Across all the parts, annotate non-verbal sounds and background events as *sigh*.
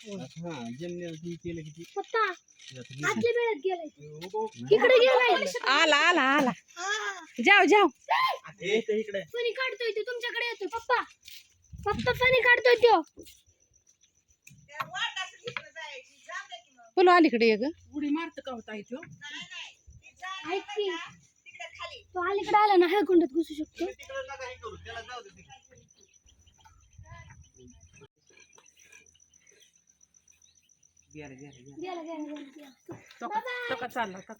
टाकून हा जमिनीला केलं की पप्पा जातं वेळात गेलाय इकडे गेलाय. आला आला आला. जाव जाव इकडे. इकडे काढतोय तो तुमच्याकडे येतोय पप्पा. पप्पा पाणी काढतोय तो. बोलो अलीकडे ये ग. उडी मारत का होता इथं तो अलीकडे आला ना ह्या कुंडात घुसू शकतो.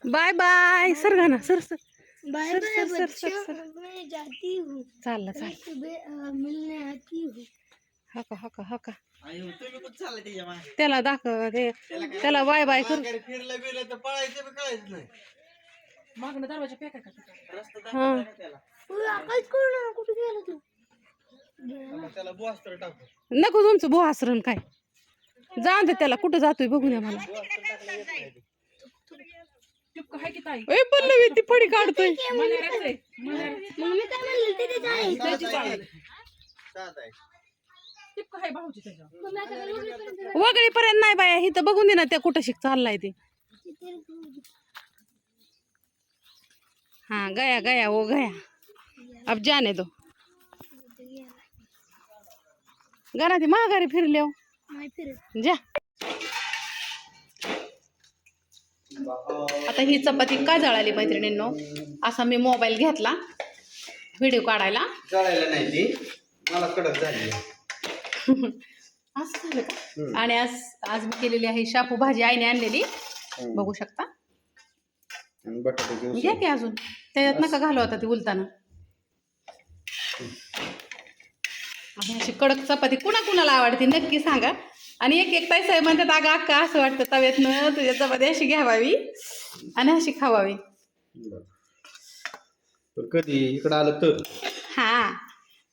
Bye bye. सर गा ना sir sir. Bye sir, bye sir, sir, sir. मैं जाती हूँ। चालला चाल. सुबह मिलने आती हूँ। हका हका हका आयो, तुम्ही कुठं चालले त्याच्यामागे? त्याला दाखव ते त्याला बाय बाय कर. फिरलं बिरलं तर पळायचं बी कळायचं नाही. मागणं दरवाजा का? रस्ता हा. कुठे गेला तू? नको तुमचं बो आसरण काय. जाऊन दे त्याला कुठं जातोय बघून या मला. ए पल्लवी ती फडी काढतोय. वगळी पर्यंत नाही बाया इथं बघून दे ना त्या कुठं शिक चाललाय ते. हा गया गया ओ गया. अब जाने दो. गरा ती माघारी फिरले हो जा. आता ही चपाती का जळाली मैत्रिणींनो? असा मी मोबाईल घेतला. व्हिडिओ काढायला. जळायला नाही ती. मला कडक झाली. असं झालं का? आणि आज आज मी केलेली आहे शापू भाजी आईने आणलेली. बघू शकता? घ्या की अजून? त्याच्यात नका घालू आता ती उलताना. आणि अशी कडक चपाती कुणा कुणाला आवडते नक्की सांगा. आणि एक एक ताई साहेब म्हणतात अगं अक्का असं वाटतं तव्यातनं तुझ्या चपाती अशी घ्यावावी आणि अशी खावावी. कधी? इकडं आलं तर? हां.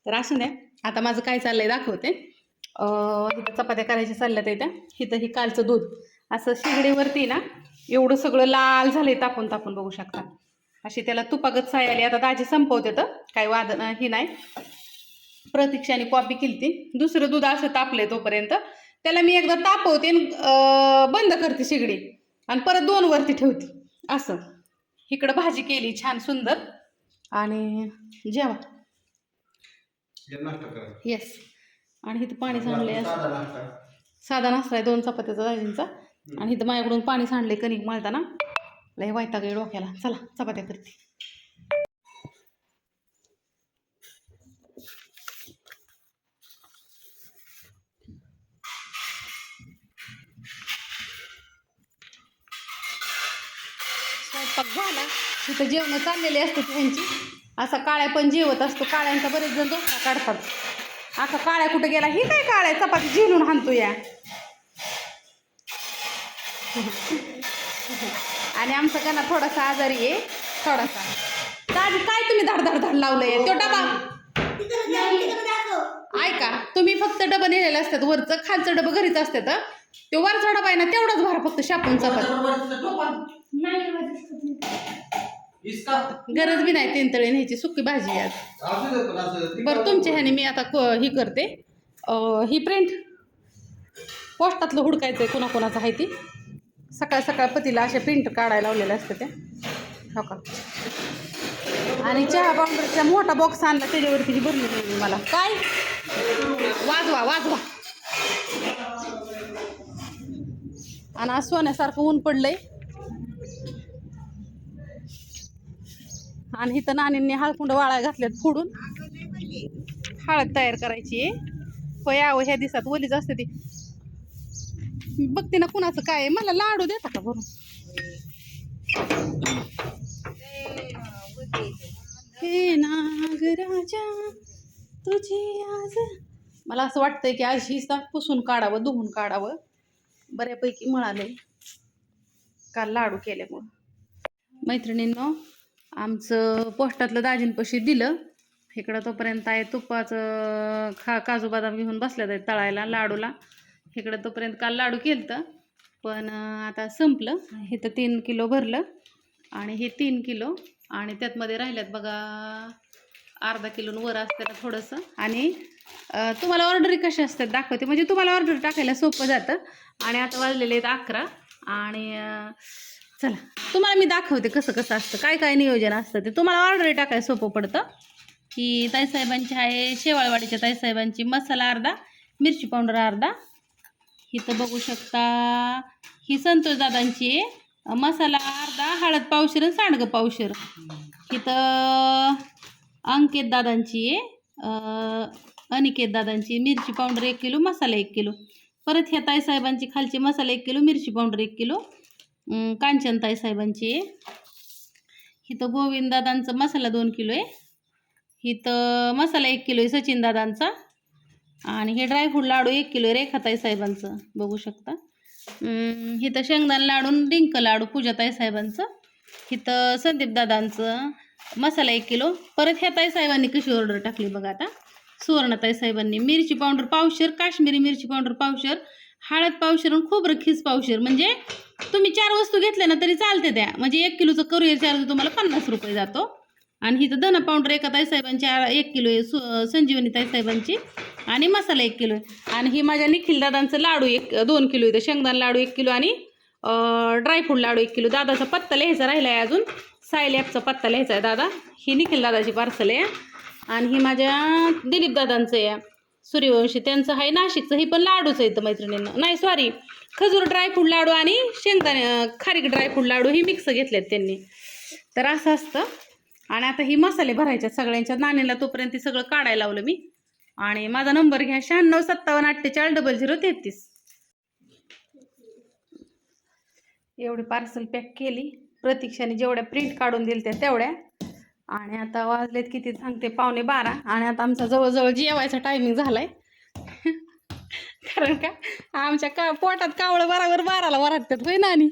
तर असू द्या. आता माझं काय चाललंय दाखवते. अं, इथं चपात्या करायच्या चालल्यात त्या इथं ही कालचं दूध. असं शिगडीवरती ना एवढं सगळं लाल झालंय तापून तापून बघू शकता. अशी त्याला तुपागत साय आली. आता दाजी संपवते तर. काही वाद ही नाही. प्रतीक्षाने कॉपी केली दुसरं दूध असं तापलंय तोपर्यंत. त्याला मी एकदा तापवते बंद करते शिगडी. आणि परत दोन वरती ठेवते. असं. इकडं भाजी केली छान सुंदर. आणि जेवा. येस आणि इथं पाणी सांडलंय असं. साधा नाश्ता. आहे दोन चपात्याचा दाजींचा. आणि इथं माझ्याकडून पाणी सांडले कणिक मळताना. लय वायता गे डोक्याला. चला चपात्या करते. स्वयंपाक झाला तिथं जेवणं चाललेली असतात त्यांची असा काळ्या पण जेवत असतो काळ्यांचा बरेच जण दोस्ता काढतात. आता काळ्या कुठं गेला ही काय काळ्या चपाती झेलून हाणतो या. आणि आमचा गणा थोडासा आजारी आहे थोडासा. दादी काय तुम्ही धड धड धड लावलंय? तो डबा ऐका तुम्ही फक्त डबं नेलेले असतात वरचं खालचं डबं घरीच असतात. तो वरचा डबा आहे ना तेवढाच भरा फक्त शापून चपाती. गरज बी नाही तीन तळी न्यायची सुकी भाजी आज. बरं तुमच्या ह्याने मी आता ही करते. अं, ही प्रिंट पोस्टातलं हुडकायचं आहे कोणाकोणाचं आहे ती. सकाळ सकाळ पतीला अशा प्रिंट काढायला लावलेल्या असतात त्या हो का? आणि चहा पावडरचा मोठा बॉक्स आणला त्याच्यावरती जी भरली नाही मला. काय? वाजवा वाजवा. आणि आज सोन्यासारखं ऊन पडलंय. आणि इथं नानींनी हळकुंड वाळा घातल्यात फोडून. हळद तयार करायची. आहे होय आहो ह्या दिवसात ओलीच असते ती. बघते ना कुणाचं काय मला लाडू देता का भरून? हे नागराजा तुझी आज मला असं वाटतंय की आज ही पुसून काढावं धुवून काढावं. बऱ्यापैकी मिळाले. काल लाडू केल्यामुळं. मैत्रिणींनो आमचं पोस्टातलं दाजींपाशी दिलं. इकडं तोपर्यंत आहे तुपाचं खा काजू बदाम घेऊन बसल्यात आहेत तळायला लाडूला. इकडं तोपर्यंत काल लाडू केलं पण आता संपलं. हे तर तीन किलो भरलं. आणि हे तीन किलो. आणि त्यातमध्ये राहिल्यात बघा अर्धा किलोन वर असतं थोडंसं. आणि तुम्हाला ऑर्डरी कशा असतात दाखवते. म्हणजे तुम्हाला ऑर्डर टाकायला सोपं जातं. आणि आता वाजलेले आहेत अकरा. आणि चला. तुम्हाला मी दाखवते कसं कसं असतं. काय काय नियोजन असतं ते. तुम्हाला ऑर्डर टाकायला सोपं पडतं. की ताईसाहेबांची आहे शेवाळवाडीच्या ताईसाहेबांची मसाला अर्धा मिरची पावडर अर्धा. इथं बघू शकता ही संतोष दादांची आहे. मसाला अर्धा हळद पावशेर आणि सांडगं पावशेर. इथं तर दादांची आहे. अनिकेत दादांची मिरची पावडर एक किलो मसाला एक किलो. परत ह्या ताईसाहेबांची खालची मसाला एक किलो मिरची पावडर एक किलो. कांचन ताईसाहेबांची आहे. इथं गोविंद दादांचा मसाला दोन किलो आहे. इथं मसाला एक किलो आहे सचिन दादांचा. आणि हे ड्रायफ्रूट लाडू एक किलो आहे रेखाताई साहेबांचं. बघू शकता. इथं शेंगदाण लाडू डिंक लाडू पूजाताई साहेबांचं. इथं संदीप दादांचं. मसाला एक किलो. परत ह्या ताई साहेबांनी कशी ऑर्डर टाकली बघा आता. सुवर्णताई साहेबांनी मिरची पावडर पावशर काश्मीरी मिरची पावडर पावशर हळद पावशर आणि खोबरं खीस पावशर. म्हणजे तुम्ही चार वस्तू घेतल्या ना तरी चालते त्या. म्हणजे एक किलोचं करुअर चार्ज तुम्हाला पन्नास रुपये जातो. आणि इथं धना पावडर एका ताईसाहेबांची साहेबांची एक किलो आहे सु संजीवनी ताईसाहेबांची. आणि मसाला एक किलो आहे. आणि ही माझ्या निखिल दादांचं लाडू एक दोन किलो येतं शेंगदाण लाडू एक किलो आणि ड्रायफ्रूट लाडू एक किलो. दादाचा पत्ता लिहायचा राहिला आहे अजून. साईल ॲपचा पत्ता लिहायचा आहे दादा. ही निखिल दादाची पार्सल आहे. आणि ही माझ्या दिलीप दादांचं आहे. सूर्यवंशी त्यांचं आहे नाशिकचं. ही पण लाडूचं आहे मैत्रिणींना. नाही सॉरी खजूर ड्रायफ्रूट लाडू आणि शेंगदाणे खारीक ड्रायफ्रूट लाडू ही मिक्स घेतलेत त्यांनी. तर असं असतं. आणि आता ही मसाले भरायच्या सगळ्यांच्या. नाणीला तोपर्यंत सगळं काढायला लावलं मी. आणि माझा नंबर घ्या. शहाण्णव सत्तावन्न अठ्ठेचाळीस डबल झिरो तेहतीस. एवढी पार्सल पॅक केली. प्रतीक्षाने जेवढ्या प्रिंट काढून दिल त्या तेवढ्या. आणि आता वाजलेत किती सांगते पावणे बारा. आणि आता आमचा जवळजवळ जेवायचा टायमिंग झालाय. *laughs* कारण का आमच्या का पोटात कावळं बराबर बाराला वराटतात होय नानी?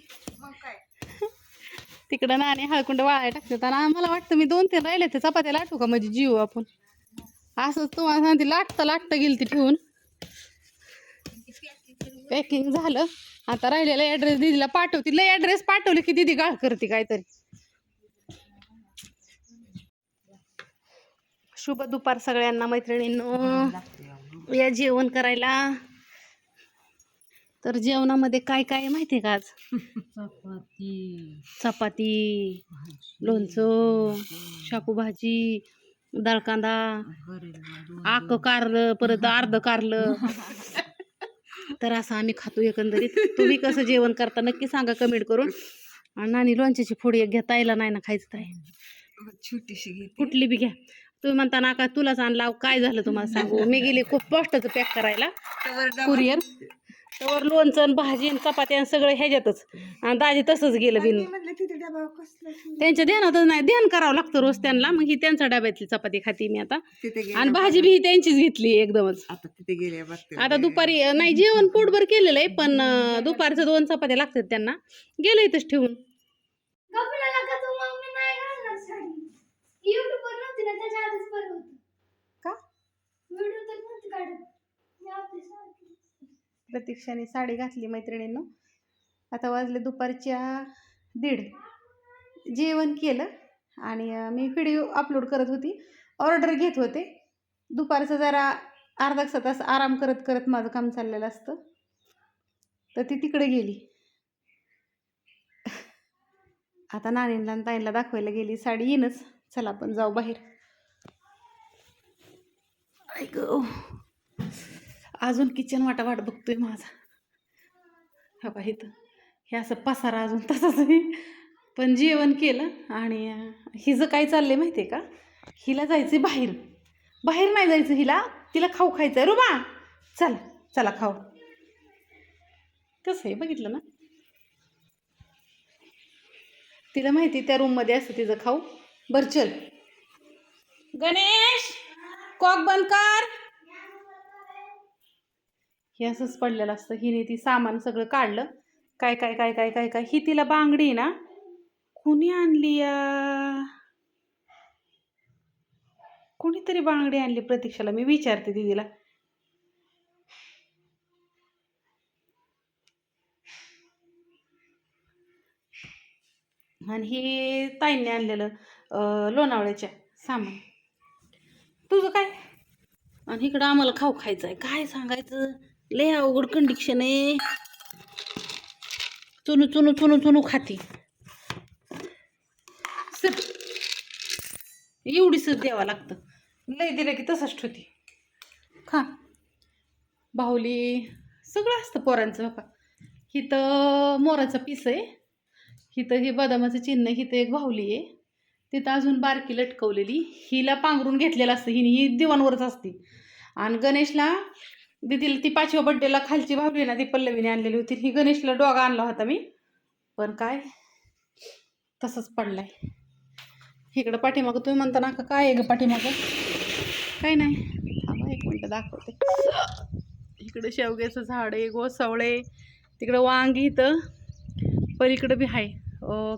*laughs* तिकडं नाणी हळकुंड वाळाय टाकतात. आणि आम्हाला वाटतं मी दोन तीन राहिले ते चपात्या लाटू का म्हणजे जीव आपण? असंच तुम्हाला सांगते लाटता लाटता गेली ती ठेवून. पॅकिंग झालं. आता राहिलेला ॲड्रेस दिदीला पाठवते. लय ॲड्रेस पाठवले की दिदी गाळ करते काहीतरी. शुभ दुपार सगळ्यांना मैत्रिणींनो. या जेवण करायला. तर जेवणामध्ये काय काय माहिती का आज? चपाती. लोणचं शापू भाजी डाळ कांदा आक कारलं परत अर्ध कारलं. *laughs* तर असं आम्ही खातो एकंदरीत. तुम्ही कसं जेवण करता नक्की सांगा कमेंट करून. आणि नानी लोणच्याची फोडी एक घेता यायला नाही ना खायचं तर छोटीशी घे कुठली बी घ्या. तुम्ही म्हणता ना का तुलाच आणला. काय झालं तुम्हाला सांगू? मी गेली खूप पोस्टाचं पॅक करायला. कुरिअर. तर लोणचं आणि भाजी आणि चपात्या आणि सगळं ह्याच्यातच. आणि दाजी तसंच गेलं बिन. त्यांच्या ध्यानातच नाही. ध्यान करावं लागतं रोज त्यांना. मग ही त्यांच्या डब्यातली चपाती खाती मी आता. आणि भाजी बी ही त्यांचीच घेतली एकदमच. आता तिथे गेले बघते आता दुपारी नाही जेवण पोटभर केलेलं आहे पण दुपारचं दोन चपात्या लागतात त्यांना. गेलं इथंच ठेवून. का? प्रतीक्षाने साडी घातली मैत्रिणींनो. आता वाजले दुपारच्या दीड. जेवण केलं आणि मी व्हिडिओ अपलोड करत होती. ऑर्डर घेत होते. दुपारचं जरा अर्धा तास आराम करत करत माझं काम चाललेलं असतं. तर ती तिकडे गेली. आता नानींला आणि ताईंला दाखवायला गेली. साडी येईनच. चला आपण जाऊ बाहेर. ऐक अजून किचन वाटा वाट बघतोय माझा. हा पहा इथं. हे असं पसारा अजून तसंच आहे. पण जेवण केलं आणि हिचं काय चाललंय माहिती आहे का? हिला जायचं बाहेर. बाहेर नाही जायचं हिला. तिला खाऊ खायचं आहे रुबा चला चला खाऊ. कसं आहे बघितलं ना? तिला माहिती त्या रूममध्ये असतं तिचं खाऊ. बरं चल. गणेश! कॉक बंद कर. हे असंच पडलेलं असतं. हिने ती सामान सगळं काढलं. काय काय काय काय काय काय? ही तिला बांगडी ना? कुणी आणली या? कुणीतरी बांगडी आणली प्रतीक्षाला? मी विचारते दिदीला. आणि हे ताईंनी आणलेलं लोणावळ्याच्या सामान. तुझं काय? आणि इकडं आम्हाला खाऊ खायचं आहे काय सांगायचं? लय अवघड कंडिक्शन आहे. चुनू चुनू चुनू चुनू खाती. सर एवढी सर द्यावं लागतं. लय दिलं की तसंच ठेवते. खा. बाहुली सगळं असतं पोरांचं बापा. हिथं मोराचं पीस आहे. हिथं हे बदामाचं चिन्ह हिथं एक बाहुली आहे. तिथं अजून बारकी लटकवलेली. हिला पांघरून घेतलेलं असतं. हिने ही दिवाणवरच असते. आणि गणेशला दीदीला ती पाचव्या बड्डेला खालची भावली ना ती पल्लवीने आणलेली होती. ही गणेशला डॉग आणला होता मी. पण काय? तसंच पडलाय. इकडं पाठीमागं तुम्ही म्हणता ना का काय आहे ग पाठीमागं? काय नाही. थांबा एक मिनटं दाखवते. इकडं शेवग्याचं झाड आहे गोसावळे तिकडं वांगी इथं. पलीकडं बी आहे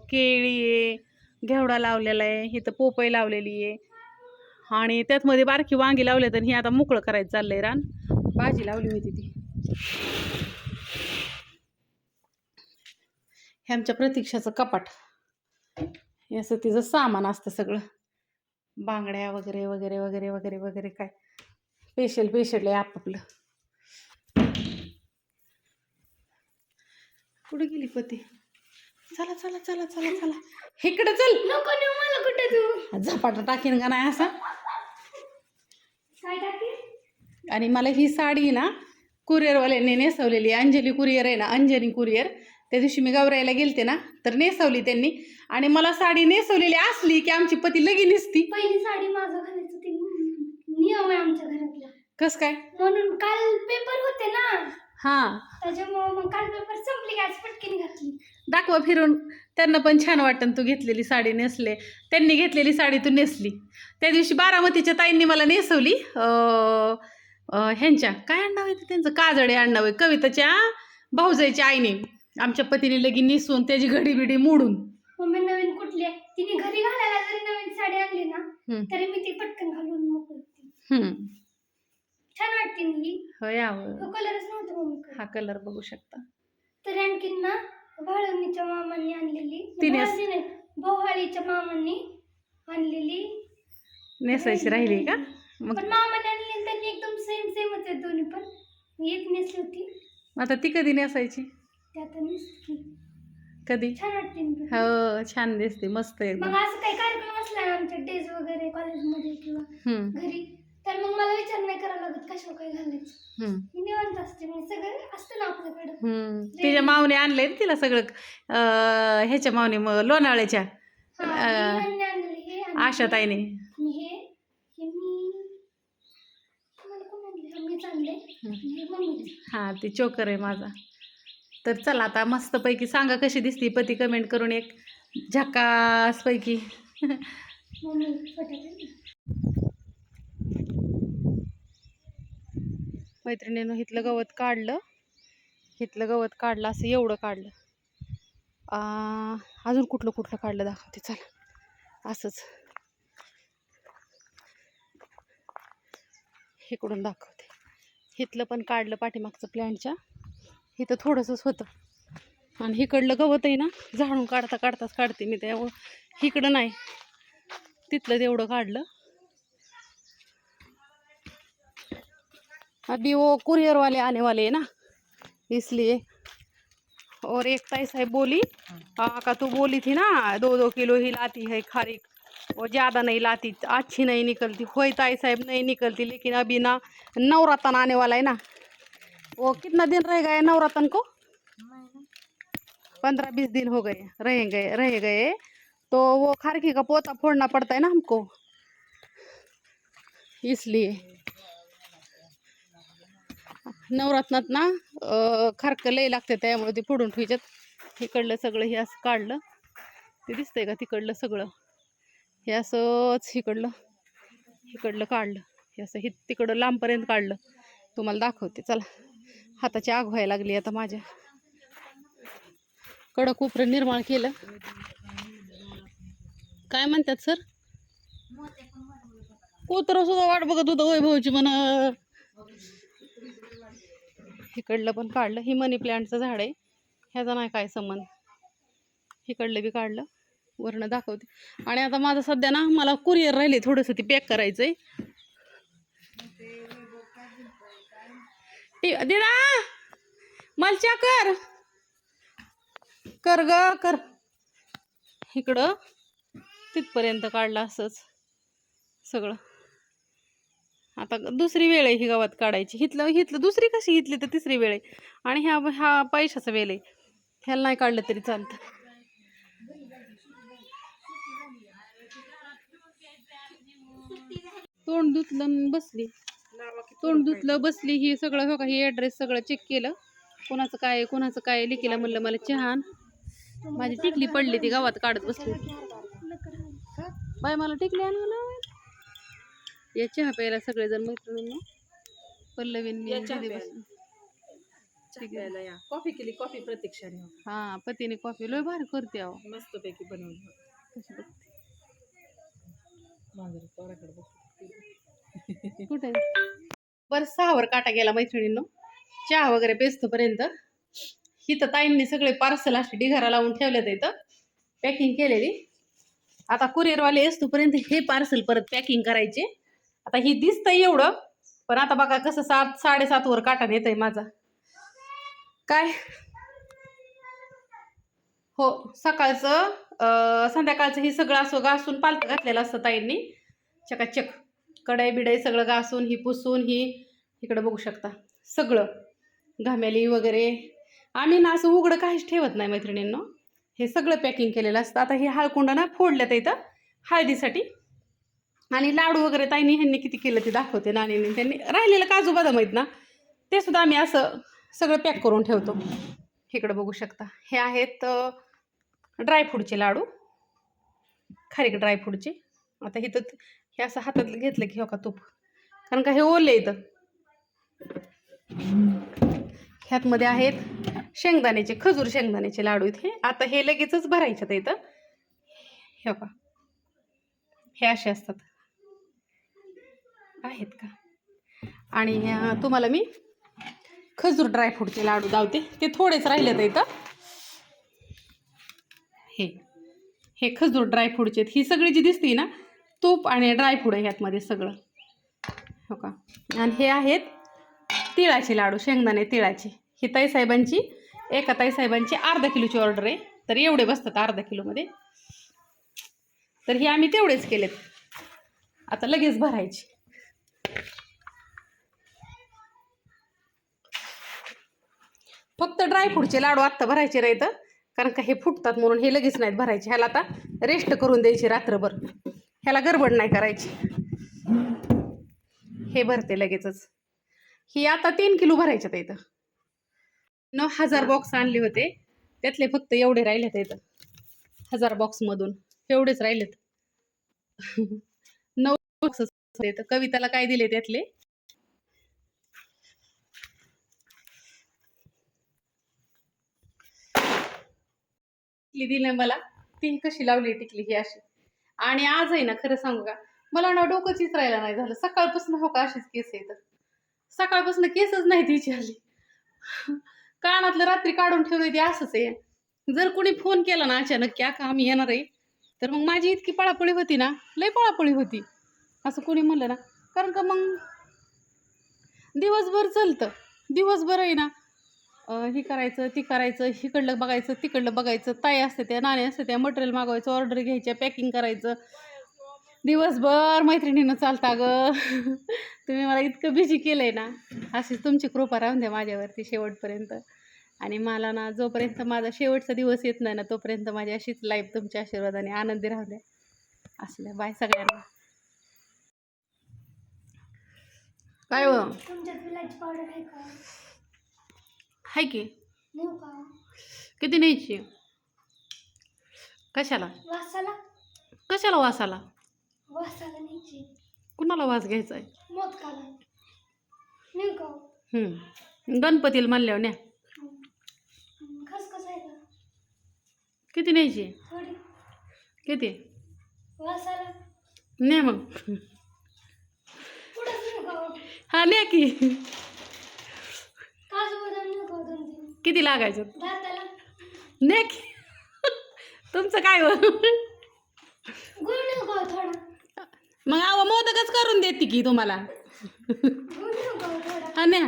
केळी आहे घेवडा लावलेला आहे इथं पोपई लावलेली आहे. आणि त्यातमध्ये बारकी वांगी लावले तर ही आता मोकळं करायचं चाललंय रान. भाजी लावली होती ती. हे आमच्या प्रतीक्षाचं कपाट. हे असं तिचं सामान असतं सगळं. बांगड्या वगैरे वगैरे वगैरे वगैरे वगैरे काय. स्पेशल स्पेशल आहे आपापलं. कुठे गेली पती? चला चला चला चला चला. इकडे चल. नको मला कुठे तू? झपाटा टाकीन का नाही असा? काय टाकी आणि मला ही साडी ना कुरिअरवाल्यांनी नेसवलेली. अंजली कुरिअर आहे ना अंजनी कुरिअर त्या दिवशी मी गौरायला गेलते ना तर नेसवली त्यांनी. आणि मला साडी नेसवलेली असली की आमची पती लगी निसती. पहिली साडी माझं घालायचं ते नियम आहे आमच्या घरातला. कस काय? म्हणून काल पेपर होते ना. हां. त्याच्यामुळे मग काल पेपर संपले की आज पटकन घातली. दाखवा फिरून. त्यांना पण छान वाटतं तू घेतलेली साडी नेसले. त्यांनी घेतलेली साडी तू नेसली. त्या दिवशी बारामतीच्या ताईंनी मला नेसवली. अं, ह्यांच्या. काय आडनाव आहे ते त्यांचं? काजडे आडनाव आहे. कविताच्या भाऊजाईच्या आईने. आमच्या पतीने लगीन नेसवून त्याची घडी बिडी मोडून. मम्मी नवीन कुठली तिने घरी घालायला जरी नवीन साडी आणली ना हम्म. तरी मी ती पटकन घालून मोकळी होते. हम्म. छान वाटते ना ही. हो यावं तो कलरच नव्हता मम्मी हा कलर बघू शकता. तरी आणखीन ना भाळवणीच्या मामांनी आणलेली तिने- भाळवणी नाही बोहाळीच्या मामांनी आणलेली. नेसायची राहिली का? मग पण आणली आणि त्यांनी एकदम सेम सेमच आहेत दोन्ही पण. मी एक नेसली होती. आता ती कधी नेसायची? ती आता नेसली. कधी? छान वाटते ना. हो छान दिसते मस्त मग एकदम. असं काही कार्यक्रम असला ना आमच्या डेज वगैरे कॉलेजमध्ये किंवा हम्म, घरी तर मग मला विचार नाही करावा लागत कशा काय घालायचं. हम्म, मी निवांत असते मग सगळं असतं ना आपल्याकडं. हम्म. तिच्या मावने आणलंय ना तिला सगळं अं, ह्याच्या मावने मग लोणावळ्याच्या. हा, अं, आणलेलं हे आणि आशाताईने. आणि हे मी हे मला कोण आणले हा, ती चोकर आहे माझा. तर चला आता मस्तपैकी सांगा कशी दिसती पती कमेंट करून एक झकास पैकी मम्मी फटाके मैत्रिणीनं इथलं गवत काढलं. इथलं गवत काढलं असं एवढं काढलं. अजून कुठलं कुठलं काढलं दाखवते चला. असंच. इकडून दाखवते इथलं पण काढलं पाठीमागचं प्लॅनच्या. इथं थोडंसंच होतं. आणि इकडलं गवत आहे ना झाडून काढता काढताच काढते मी त्या इकडं नाही. तिथलं तेवढं काढलं. अभी वो कुरियर वाले आने वाले ना? इसलिए और एक ताई साहब बोली आ, का तू बोली थी ना? दो दो किलो ही लाती है खारिक. वो ज़्यादा नहीं लाती, अच्छी नहीं निकलती होई ताई साहब नहीं निकलती, लेकिन अभी ना नवरत्न आने वाला है ना। वो कितना दिन रह गए नवरत्न को? पंद्रह बीस दिन हो गए, रह गए रह गए। तो वो खारकी का पोता फोड़ना पड़ता है ना हमको। इसलिए। नवरत्नात ना खारकं लय लागते, त्यामुळे ते फोडून ठेवायच्यात इकडलं सगळं हे असं का तिकडलं सगळं? हे असंच इकडलं इकडलं काढलं. हे असं हि तिकडं लांबपर्यंत काढलं. तुम्हाला दाखवते. चला. हाताची आग व्हायला लागली आता माझ्या. कडक उपरं निर्माण केलं. काय म्हणतात सर? कुत्रं सुद्धा वाट बघत होतं वैभवची म्हण. इकडलं पण काढलं. ही मनी प्लांटचं झाड आहे. ह्याचा नाही काय संबंध. इकडलं बी काढलं. वरण दाखवते. आणि आता माझं सध्या ना मला कुरिअर राहिले थोडंसं ती पॅक करायचंय. दिदा मलच्या कर. कर ग कर. इकडं. तिथपर्यंत काढलं असंच. सगळं. आता दुसरी वेळ आहे ही गावात काढायची. हितलं हितलं दुसरी कशी घेतली तर तिसरी वेळ आहे. आणि ह्या हा पैशाचा वेळ आहे. ह्याला नाही काढलं तरी चालतं. तोंड धुतलं बसली. तोंड धुतलं बसली ही सगळं हो का ही ॲड्रेस सगळं चेक केलं. कोणाचं काय कोणाचं काय लिकीला म्हणलं मला चहा आण. माझी टिकली पडली ती गावात काढत बसली. बाय मला टिकली आण म्हणा या चहा प्यायला सगळेजण मैत्रिणींना पल्लवीन कॉफी केली कॉफी प्रतीक्षाने हा पतीने कॉफी लय भारी करते अहो. मस्त पैकी बनवली. कशी बघते. कुठे? बरं सहावर काटा गेला मैत्रिणींनो. चहा वगैरे पेचतोपर्यंत इथं ताईंनी सगळे पार्सल असे ढिगारा लावून ठेवलेत इथं. पॅकिंग केलेली. आता कुरिअरवाले असतोपर्यंत हे पार्सल परत पॅकिंग करायचे. आता ही दिसतंय एवढं पण आता बघा कसं सात साडेसातवर काटा येत आहे माझा. काय? हो सकाळचं संध्याकाळचं हे सगळं असं घासून पालतं घातलेलं असतं ताईंनी. चकाचक. कढई बिडाई सगळं घासून ही पुसून ही इकडं बघू शकता. सगळं घामेली वगैरे. आम्ही ना असं उघडं काहीच ठेवत नाही मैत्रिणींनो. हे सगळं पॅकिंग केलेलं असतं. आता हे हळकुंड ना फोडल्यात इथं हळदीसाठी. आणि लाडू वगैरे ताईनी ह्यांनी किती केलं ते दाखवते नानीने त्यांनी राहिलेलं काजू बदाम आहेत ना ते सुद्धा आम्ही असं सगळं पॅक करून ठेवतो. इकडं बघू शकता. हे आहेत ड्रायफ्रूटचे लाडू. खारीक ड्रायफ्रूटचे आता इथं हे असं हातात घेतलं की हो का तूप. कारण का हे ओले इथं ह्यातमध्ये आहेत शेंगदाण्याचे खजूर शेंगदाण्याचे लाडू आहेत हे. आता हे लगेचच भरायचे इथं. हे का हे असे असतात. आहेत का? आणि तुम्हाला मी खजूर ड्रायफ्रूटचे लाडू दावते. ते थोडेच राहिले राहिलेत इथं. हे. हे खजूर ड्रायफ्रूटचे आहेत. ही सगळी जी दिसते ना तूप आणि ड्रायफ्रूट आहे ह्यातमध्ये सगळं. हो का? आणि हे आहेत तिळाचे लाडू शेंगदाणे तिळाचे. ही ताईसाहेबांची एका ताईसाहेबांची अर्धा किलोची ऑर्डर आहे. तर एवढे बसतात अर्धा किलोमध्ये. तर हे आम्ही तेवढेच केलेत. आता लगेच भरायचे. फक्त ड्रायफ्रूटचे लाडू आत्ता भरायचे राहतं कारण का हे फुटतात म्हणून हे लगेच नाहीत भरायचे. ह्याला आता रेस्ट करून द्यायची रात्रभर. ह्याला गडबड नाही करायची. हे भरते लगेचच. ही आता तीन किलो भरायच्यात इथं नऊ हजार बॉक्स आणले होते. त्यातले फक्त एवढे राहिलेत इथं हजार बॉक्समधून एवढेच राहिलेत. नऊ बॉक्स कविताला काय दिले त्यातले? टिकली मला. ती कशी लावली टिकली ही अशी? आणि आज आहे ना खरं सांगू का? मला ना डोकंच राहायला नाही झालं. सकाळपासून हो का अशीच केस आहे तर सकाळपासून केसच नाही तिची आली. कानातलं रात्री काढून ठेवलं ते असंच आहे. जर कोणी फोन केला ना अचानक की का आम्ही येणार आहे तर मग माझी इतकी पळापळी होती ना लय पळापळी होती. असं कोणी म्हणलं ना. कारण का मग दिवसभर चलतं. दिवसभर आहे ना हे करायचं ती करायचं हिकडलं बघायचं तिकडलं बघायचं ताई असते त्या नाणे असते त्या मटेरियल मागवायचं ऑर्डर घ्यायच्या पॅकिंग करायचं. दिवसभर मैत्रिणीनं चालता ग. तुम्ही मला इतकं बिझी केलं आहे ना अशीच तुमची कृपा राहून द्या माझ्यावरती शेवटपर्यंत. आणि मला ना जोपर्यंत माझा शेवटचा दिवस येत नाही ना तोपर्यंत माझी अशीच लाईफ तुमच्या आशीर्वादाने आनंदी राहू द्या. असल्या बाय सगळ्यांना. काय हो? पावडर आहे का? हाय की? किती न्यायची? कशाला? वासाला? कशाला वासाला? वासाला न्यायची. कुणाला वास घ्यायचा आहे मोदकाला नेऊ का? हम्म. गणपतीला म्हणल्यावर न्या. खसखस आहे का? किती न्यायची? थोडी. किती? वासाला. न्या मग. हा न्या की काजू बदाम नेऊ का दोन तीन किती लागायचं? दाताला न्या की तुमचं काय हो मग आव मोदकच करून देते की तुम्हाला. थोडा.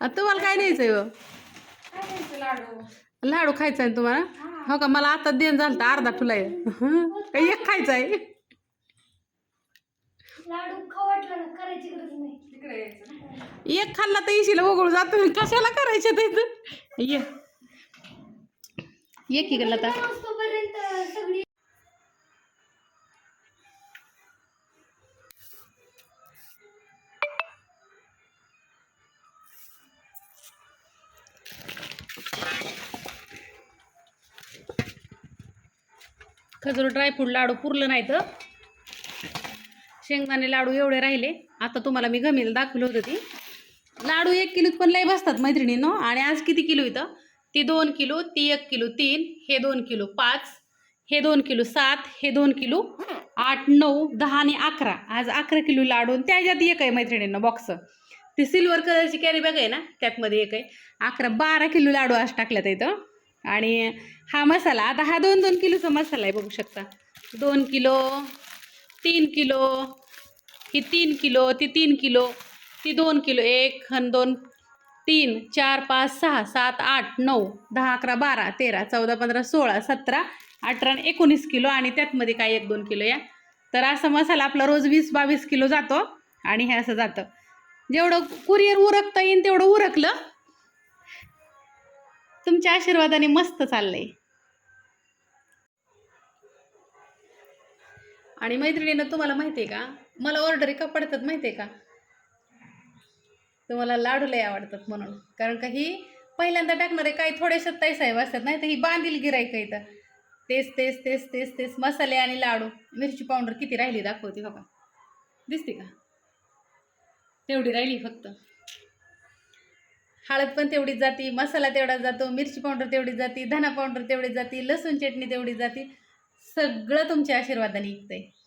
हा तुम्हाला काय न्यायचंय हो? काय द्यायचं लाडू? लाडू खायचा आहे तुम्हाला? हो. का? मला आता देण झालं अर्धा काही एक खायचा आहे. लाडू खाऊ वाटलं ना करायची गरज नाही. तिकडे यायचं ना. एक खाल्ला तर इशीला वगळू जातो. कशाला करायचं ते इथं? ये. ये की गल्ला आता पर्यंत सगळी खजूर ड्रायफ्रूट लाडू पुरलं नाही तर? शेंगदाणे लाडू एवढे राहिले. आता तुम्हाला मी घमेल दाखवलं होतं ती. लाडू एक किलोत पण लय बसतात मैत्रिणींनो. आणि आज किती किलो इथं? ती दोन किलो ती एक किलो तीन हे दोन किलो पाच हे दोन किलो सात हे दोन किलो आठ नऊ दहा आणि अकरा. आज अकरा किलो लाडू आणि त्याच्यात एक आहे मैत्रिणींना बॉक्स ती सिल्वर कलरची कॅरी बॅग आहे ना? त्यातमध्ये एक आहे. अकरा बारा किलो लाडू आज टाकल्यात इथं. आणि हा मसाला आता हा दोन दोन किलोचा मसाला आहे बघू शकता. दोन किलो तीन किलो ही तीन किलो ती तीन किलो ती दोन किलो एक आणि दोन तीन चार पाच सहा सात आठ नऊ दहा अकरा बारा तेरा चौदा पंधरा सोळा सतरा अठरा एकोणीस किलो आणि त्यातमध्ये काय एक दोन किलो या. तर असा मसाला आपला रोज वीस बावीस किलो जातो आणि हे असं जातं. जेवढं कुरिअर उरकता येईल तेवढं उरकलं तुमच्या आशीर्वादाने मस्त चाललंय. आणि मैत्रिणीनं तुम्हाला माहिती आहे का? मला ऑर्डर का पडतात माहिती आहे का? तुम्हाला लाडू लय आवडतात म्हणून. कारण का ही पहिल्यांदा टाकणारे काही थोडेसे साहेब असतात नाही तर ही बांधील गिरायक इथं. तेच तेच तेच तेच तेच मसाले आणि लाडू. मिरची पावडर किती राहिली दाखवते बघा. दिसते का? तेवढी राहिली फक्त. हळद पण तेवढीच जाती मसाला तेवढाच जातो मिरची पावडर तेवढीच जाती धना पावडर तेवढीच जाती लसूण चटणी तेवढीच जाती. सगळं तुमच्या आशीर्वादाने निघतंय.